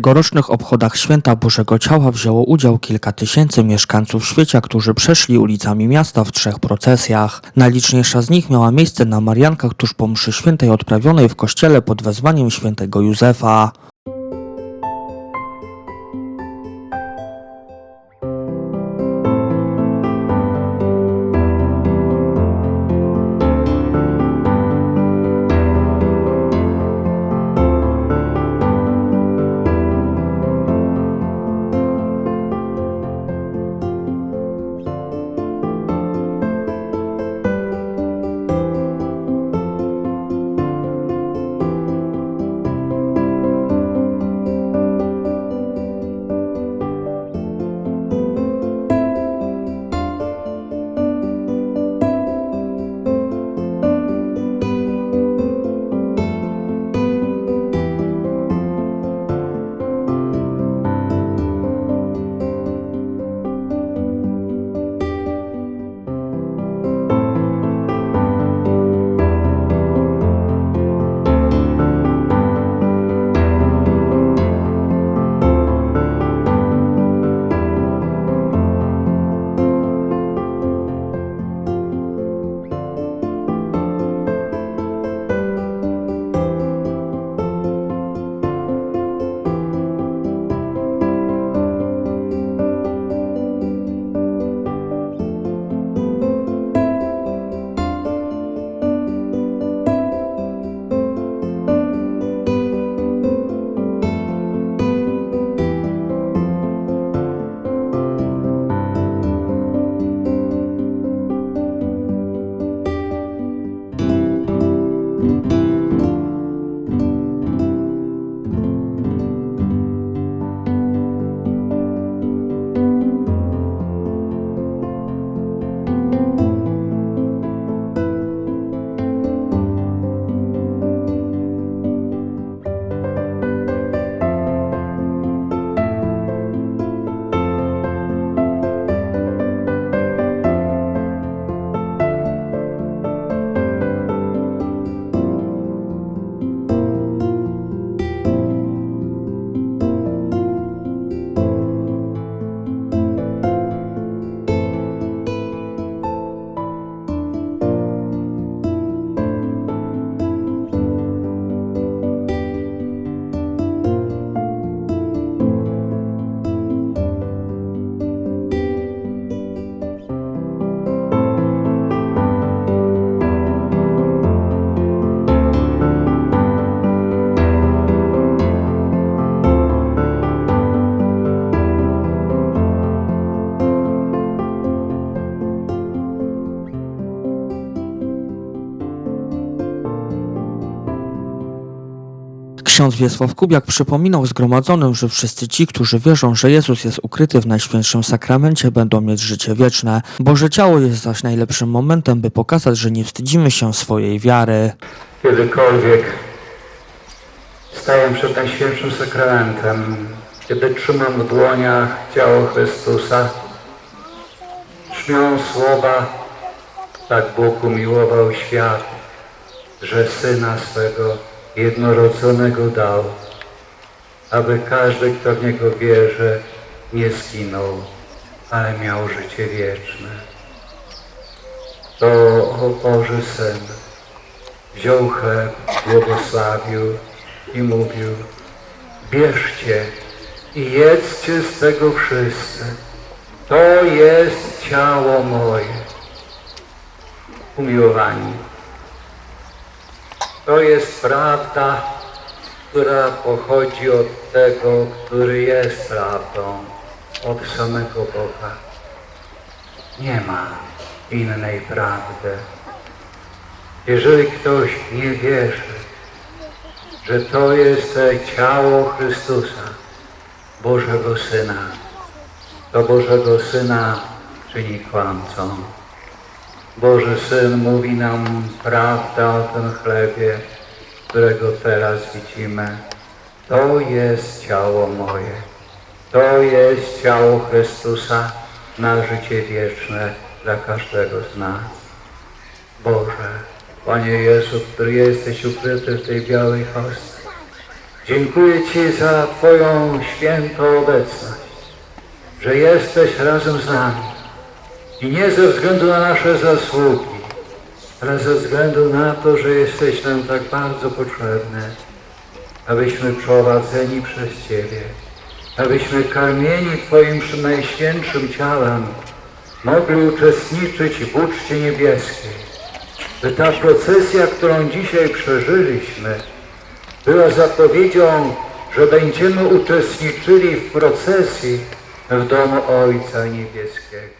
tegorocznych obchodach Święta Bożego Ciała wzięło udział kilka tysięcy mieszkańców świecia, którzy przeszli ulicami miasta w trzech procesjach. Najliczniejsza z nich miała miejsce na Mariankach tuż po mszy świętej odprawionej w kościele pod wezwaniem świętego Józefa. Ksiądz Wiesław Kubiak przypominał zgromadzonym, że wszyscy ci, którzy wierzą, że Jezus jest ukryty w Najświętszym Sakramencie, będą mieć życie wieczne. Boże Ciało jest zaś najlepszym momentem, by pokazać, że nie wstydzimy się swojej wiary. Kiedykolwiek staję przed Najświętszym Sakramentem, kiedy trzymam w dłoniach ciało Chrystusa, brzmią słowa, tak Bóg umiłował świat, że Syna swego jednorodzonego dał, aby każdy, kto w Niego wierzy, nie zginął, ale miał życie wieczne. To, o Boży Syn, wziął chleb, błogosławił i mówił bierzcie i jedzcie z tego wszyscy. To jest ciało moje. Umiłowani. To jest prawda, która pochodzi od tego, który jest prawdą, od samego Boga. Nie ma innej prawdy. Jeżeli ktoś nie wierzy, że to jest ciało Chrystusa, Bożego Syna, to Bożego Syna czyni kłamcą. Boży Syn mówi nam prawdę o tym chlebie, którego teraz widzimy. To jest ciało moje. To jest ciało Chrystusa na życie wieczne dla każdego z nas. Boże, Panie Jezu, który jesteś ukryty w tej białej hostii, Dziękuję Ci za Twoją świętą obecność, że jesteś razem z nami. I nie ze względu na nasze zasługi, ale ze względu na to, że jesteś nam tak bardzo potrzebny, abyśmy prowadzeni przez Ciebie, abyśmy karmieni Twoim najświętszym ciałem mogli uczestniczyć w uczcie niebieskiej. By ta procesja, którą dzisiaj przeżyliśmy, była zapowiedzią, że będziemy uczestniczyli w procesji w domu Ojca Niebieskiego.